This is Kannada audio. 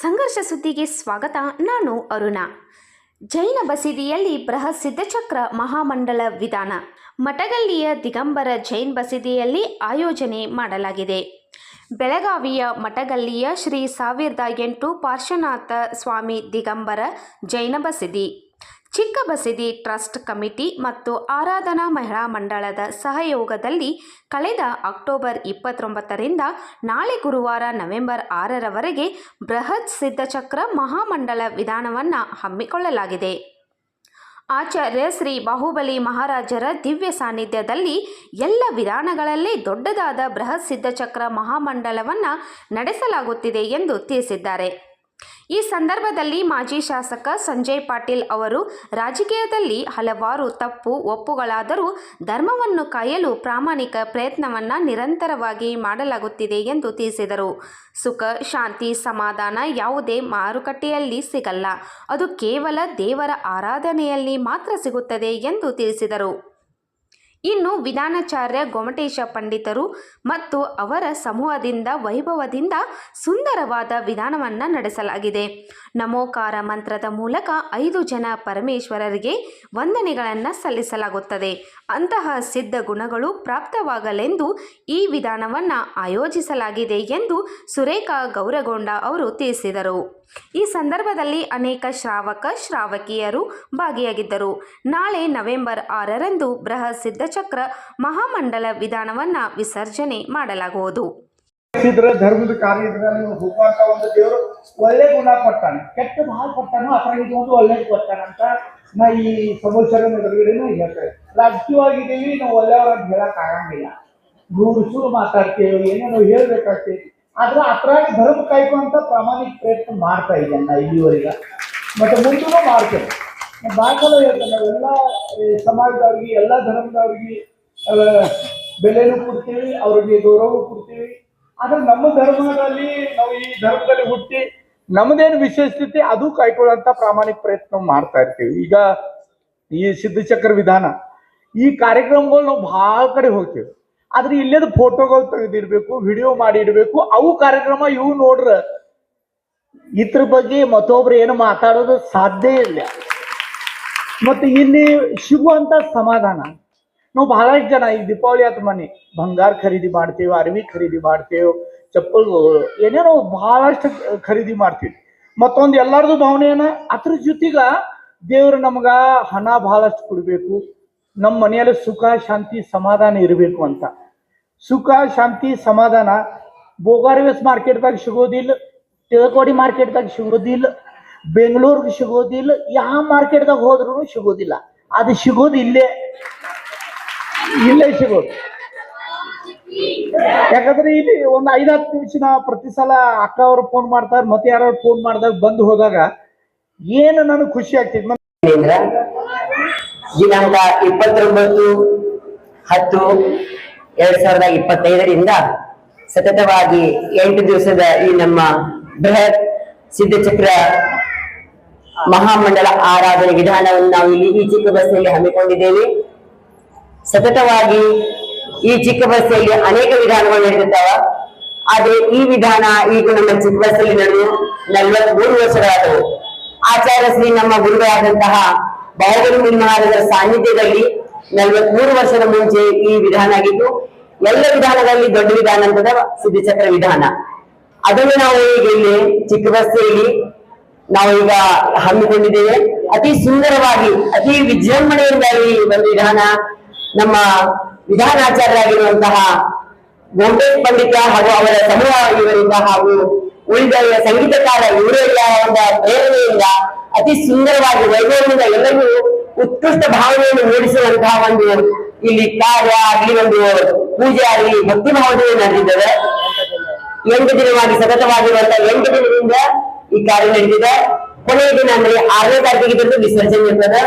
ಸಂಘರ್ಷ ಸುದ್ದಿಗೆ ಸ್ವಾಗತ. ನಾನು ಅರುಣ. ಜೈನ ಬಸದಿಯಲ್ಲಿ ಬೃಹತ್ ಸಿದ್ಧಚಕ್ರ ಮಹಾಮಂಡಲ ವಿಧಾನ. ಮಠಗಲ್ಲಿಯ ದಿಗಂಬರ ಜೈನ್ ಬಸದಿಯಲ್ಲಿ ಆಯೋಜನೆ ಮಾಡಲಾಗಿದೆ. ಬೆಳಗಾವಿಯ ಮಠಗಲ್ಲಿಯ ಶ್ರೀ ಸಾವಿರದ ಎಂಟು ಪಾರ್ಶ್ವನಾಥ ಸ್ವಾಮಿ ದಿಗಂಬರ ಜೈನ ಬಸದಿ, ಚಿಕ್ಕ ಬಸದಿ ಟ್ರಸ್ಟ್ ಕಮಿಟಿ ಮತ್ತು ಆರಾಧನಾ ಮಹಿಳಾ ಮಂಡಳದ ಸಹಯೋಗದಲ್ಲಿ ಕಳೆದ ಅಕ್ಟೋಬರ್ ಇಪ್ಪತ್ತೊಂಬತ್ತರಿಂದ ನಾಳೆ ಗುರುವಾರ ನವೆಂಬರ್ ಆರರವರೆಗೆ ಬೃಹತ್ ಸಿದ್ಧಚಕ್ರ ಮಹಾಮಂಡಳ ವಿಧಾನವನ್ನು ಹಮ್ಮಿಕೊಳ್ಳಲಾಗಿದೆ. ಆಚಾರ್ಯ ಶ್ರೀ ಬಾಹುಬಲಿ ಮಹಾರಾಜರ ದಿವ್ಯ ಸಾನ್ನಿಧ್ಯದಲ್ಲಿ ಎಲ್ಲ ವಿಧಾನಗಳಲ್ಲಿ ದೊಡ್ಡದಾದ ಬೃಹತ್ ಸಿದ್ಧಚಕ್ರ ಮಹಾಮಂಡಲವನ್ನು ನಡೆಸಲಾಗುತ್ತಿದೆ ಎಂದು ತಿಳಿಸಿದ್ದಾರೆ. ಈ ಸಂದರ್ಭದಲ್ಲಿ ಮಾಜಿ ಶಾಸಕ ಸಂಜಯ್ ಪಾಟೀಲ್ ಅವರು ರಾಜಕೀಯದಲ್ಲಿ ಹಲವಾರು ತಪ್ಪು, ಒಪ್ಪುಗಳಾದರೂ ಧರ್ಮವನ್ನು ಕಾಯಲು ಪ್ರಾಮಾಣಿಕ ಪ್ರಯತ್ನವನ್ನು ನಿರಂತರವಾಗಿ ಮಾಡಲಾಗುತ್ತಿದೆ ಎಂದು ತಿಳಿಸಿದರು. ಸುಖ, ಶಾಂತಿ, ಸಮಾಧಾನ ಯಾವುದೇ ಮಾರುಕಟ್ಟೆಯಲ್ಲಿ ಸಿಗಲ್ಲ. ಅದು ಕೇವಲ ದೇವರ ಆರಾಧನೆಯಲ್ಲಿ ಮಾತ್ರ ಸಿಗುತ್ತದೆ ಎಂದು ತಿಳಿಸಿದರು. ಇನ್ನು ವಿಧಾನಾಚಾರ್ಯ ಗೊಮಟೇಶ ಪಂಡಿತರು ಮತ್ತು ಅವರ ಸಮೂಹದಿಂದ ವೈಭವದಿಂದ ಸುಂದರವಾದ ವಿಧಾನವನ್ನು ನಡೆಸಲಾಗಿದೆ. ನಮೋಕಾರ ಮಂತ್ರದ ಮೂಲಕ ಐದು ಜನ ಪರಮೇಶ್ವರರಿಗೆ ವಂದನೆಗಳನ್ನು ಸಲ್ಲಿಸಲಾಗುತ್ತದೆ. ಅಂತಹ ಸಿದ್ಧ ಗುಣಗಳು ಪ್ರಾಪ್ತವಾಗಲೆಂದು ಈ ವಿಧಾನವನ್ನು ಆಯೋಜಿಸಲಾಗಿದೆ ಎಂದು ಸುರೇಖಾ ಗೌರಗೊಂಡ ಅವರು ತಿಳಿಸಿದರು. ಈ ಸಂದರ್ಭದಲ್ಲಿ ಅನೇಕ ಶ್ರಾವಕ, ಶ್ರಾವಕಿಯರು ಭಾಗಿಯಾಗಿದ್ದರು. ನಾಳೆ ನವೆಂಬರ್ ಆರರಂದು ಬೃಹತ್ ಸಿದ್ಧಚಕ್ರ ಮಹಾಮಂಡಲ ವಿಧಾನವನ್ನ ವಿಸರ್ಜನೆ ಮಾಡಲಾಗುವುದು. ಇದರ ಧರ್ಮದ ಕಾರ್ಯ ದೇವರು ಒಳ್ಳೆ ಗುಣ ಕೊಟ್ಟಾನ. ಕೆಟ್ಟ ಭಾಳ ಕೊಟ್ಟಾನು ಅಪರಾಗಿದ್ದು ಒಂದು ಒಳ್ಳೇದು ಒಳ್ಳೆ ಕೊಟ್ಟಾನಂತ ನಾ ಈ ಸಮೋಸರ ಎದುರುಗಡೆನೂ ಹೇಳ್ತೇವೆ ರಾಜಕೀಯವಾಗಿದ್ದೀವಿ ನಾವು ಒಳ್ಳೆಯವ್ರ ಅಂತ ಹೇಳಕ್ ಆಗಂಗಿಲ್ಲ. ನೂರು ಸುಳ್ಳು ಮಾತಾಡ್ತೇವೆ, ಏನೇನೋ ಹೇಳ್ಬೇಕಾಗ್ತೇವೆ ಆದ್ರೆ ಅಪರಾಧ ಧರ್ಮ ಕಾಯ್ಕೊಂತ ಪ್ರಾಮಾಣಿಕ ಪ್ರಯತ್ನ ಮಾಡ್ತಾ ಇದ್ದೇನೆ ನಾ ಇಲ್ಲಿವರೆಗೆ. ಮತ್ತೆ ಮುಂದೂ ಮಾಡ್ತೇವೆ ದಾಖಲೆ ಹೇಳ್ತಾರೆ ಈ ಸಮಾಜದವ್ರಿಗೆ, ಎಲ್ಲ ಧರ್ಮದವ್ರಿಗೆ ಬೆಲೆನೂ ಕೊಡ್ತೀವಿ, ಅವ್ರಿಗೆ ಗೌರವ ಕೊಡ್ತೀವಿ. ಆದ್ರೆ ನಮ್ಮ ಧರ್ಮದಲ್ಲಿ ನಾವು ಈ ಧರ್ಮದಲ್ಲಿ ಹುಟ್ಟಿ ನಮ್ಮದೇನು ವಿಶೇಷತೆ, ಅದು ಕಾಯ್ಕೊಳ್ಳುವಂತ ಪ್ರಾಮಾಣಿಕ ಪ್ರಯತ್ನ ಮಾಡ್ತಾ ಇರ್ತೀವಿ. ಈಗ ಈ ಸಿದ್ಧಚಕ್ರ ವಿಧಾನ, ಈ ಕಾರ್ಯಕ್ರಮಗಳು ನಾವು ಬಹಳ ಕಡೆ ಹೋಗ್ತೀವಿ. ಆದ್ರೆ ಇಲ್ಲದ ಫೋಟೋಗಳು ತೆಗೆದಿರ್ಬೇಕು, ವಿಡಿಯೋ ಮಾಡಿ ಇಡಬೇಕು ಅವು ಕಾರ್ಯಕ್ರಮ ಇವು ನೋಡ್ರ ಇದ್ರ ಬಗ್ಗೆ ಮತ್ತೊಬ್ರು ಏನು ಮಾತಾಡೋದು ಸಾಧ್ಯ ಇಲ್ಲ. ಮತ್ತೆ ಇಲ್ಲಿ ಸಿಗುವಂತ ಸಮಾಧಾನ. ನಾವು ಬಹಳಷ್ಟು ಜನ ಈಗ ದೀಪಾವಳಿ ಆತ ಮನೆ ಬಂಗಾರ ಖರೀದಿ ಮಾಡ್ತೇವೆ, ಅರವಿ ಖರೀದಿ ಮಾಡ್ತೇವೆ ಚಪ್ಪಲ್ಗಳು ಏನೇನೋ ಬಹಳಷ್ಟು ಖರೀದಿ ಮಾಡ್ತೀವಿ. ಮತ್ತೊಂದು ಎಲ್ಲರದು ಭಾವನೆ ಏನ, ಅದ್ರ ಜೊತೆಗೆ ದೇವ್ರು ನಮ್ಗ ಹಣ ಬಹಳಷ್ಟು ಕೊಡಬೇಕು. ನಮ್ಮ ಮನೆಯಲ್ಲಿ ಸುಖ, ಶಾಂತಿ, ಸಮಾಧಾನ ಇರಬೇಕು ಅಂತ. ಸುಖ, ಶಾಂತಿ, ಸಮಾಧಾನ. ಬೋಗಾರ್ವೇಸ್ ಮಾರ್ಕೆಟ್ದಾಗ ಸಿಗೋದಿಲ್ಲ, ತಿಳಕೋಡಿ ಮಾರ್ಕೆಟ್ದಾಗ ಸಿಗೋದಿಲ್ಲ. ಬೆಂಗಳೂರಿಗೆ ಸಿಗೋದಿಲ್ಲ, ಯಾವ ಮಾರ್ಕೆಟ್ದಾಗ ಹೋದ್ರೂ ಸಿಗೋದಿಲ್ಲ. ಅದು ಸಿಗೋದು ಇಲ್ಲೇ. ಇಲ್ಲೇ ಸಿಗೋದು. ಯಾಕಂದ್ರೆ ಇಲ್ಲಿ ಒಂದು ಐದಾರು ನಿಮಿಷ ಪ್ರತಿ ಸಲ ಅಕ್ಕ ಅವ್ರು ಫೋನ್ ಮಾಡ್ತಾರೆ, ಮತ್ತೆ ಯಾರು ಫೋನ್ ಮಾಡಿದಾಗ ಬಂದು ಹೋದಾಗ ಏನು ನನಗೆ ಖುಷಿ ಆಗ್ತೈತಿ ಕೇಂದ್ರ ದಿನಾಂಕ ಇಪ್ಪತ್ತೊಂಬತ್ತು ಹತ್ತು ಎರಡ್ ಸಾವಿರದ ಇಪ್ಪತ್ತೈದರಿಂದ ಸತತವಾಗಿ ಎಂಟು ದಿವಸದ ಈ ನಮ್ಮ ಬೃಹತ್ ಸಿದ್ಧಚಕ್ರ ಮಹಾಮಂಡಲ ಆರಾಧನೆ ವಿಧಾನವನ್ನು ನಾವು ಇಲ್ಲಿ ಈ ಚಿಕ್ಕ ಬಸ್ನಲ್ಲಿ ಹಮ್ಮಿಕೊಂಡಿದ್ದೇವೆ. ಸತತವಾಗಿ ಈ ಚಿಕ್ಕ ಬಸ್ನಲ್ಲಿ ಅನೇಕ ವಿಧಾನಗಳು ನಡೆದಿದ್ದಾವ. ಆದ್ರೆ ಈ ವಿಧಾನ ಈಗ ನಮ್ಮ ಚಿಕ್ಕ ಬಸ್ಸಲ್ಲಿ ನಡೆದು ನಲ್ವತ್ಮೂರು ವರ್ಷಗಳಾದವು. ಆಚಾರ್ಯ ಶ್ರೀ ನಮ್ಮ ಗುರುಗಳಾದಂತಹ ಬಾಹುಬಲಿ ಮಹಾರಾಜರ ಸಾನ್ನಿಧ್ಯದಲ್ಲಿ ನಲವತ್ಮೂರು ವರ್ಷದ ಮುಂಚೆ ಈ ವಿಧಾನ ಆಗಿದ್ದು ಎಲ್ಲ ವಿಧಾನಗಳಲ್ಲಿ ದೊಡ್ಡ ವಿಧಾನ ಅಂತದ ಚಕ್ರ ವಿಧಾನ. ಅದನ್ನು ನಾವು ಈಗ ಇಲ್ಲಿ ಚಿಕ್ಕ ಬಸ್ಸಲ್ಲಿ ನಾವು ಈಗ ಹಮ್ಮಿಕೊಂಡಿದ್ದೇವೆ. ಅತಿ ಸುಂದರವಾಗಿ, ಅತಿ ವಿಜೃಂಭಣೆಯಿಂದ ಈ ಒಂದು ವಿಧಾನ ನಮ್ಮ ವಿಧಾನಾಚಾರ್ಯರಾಗಿರುವಂತಹ ಗೋಪೇಶ್ ಪಂಡಿತ ಹಾಗೂ ಅವರ ಸಮೂಹ ಇವರಿಂದ ಹಾಗೂ ಉಳಿದ ಸಂಗೀತಕಾರ ಇವರೆಲ್ಲ ಒಂದು ಪ್ರೇರಣೆಯಿಂದ ಅತಿ ಸುಂದರವಾಗಿ ವೈಭವದಿಂದ ಎಲ್ಲರಿಗೂ ಉತ್ಕೃಷ್ಟ ಭಾವನೆಯನ್ನು ಮೂಡಿಸುವಂತಹ ಒಂದು ಇಲ್ಲಿ ಕಾರ್ಯ ಆಗ್ಲಿ, ಒಂದು ಪೂಜೆ ಆಗಲಿ, ಭಕ್ತಿ ಭಾವನೆಯನ್ನು ನಡೆದಿದ್ದೇವೆ. ಎಂಟು ದಿನವಾಗಿ ಸತತವಾಗಿರುವಂತಹ ಎಂಟು ದಿನದಿಂದ ಈ ಕಾರ್ಯ ನಡೆದಿದೆ ಕೊನೆಯ ದಿನ ಅಂದ್ರೆ ಆರನೇ ತಾರೀಕಿಗೆ ಇದ್ರದ್ದು ವಿಸರ್ಜನೆ ಇರ್ತದೆ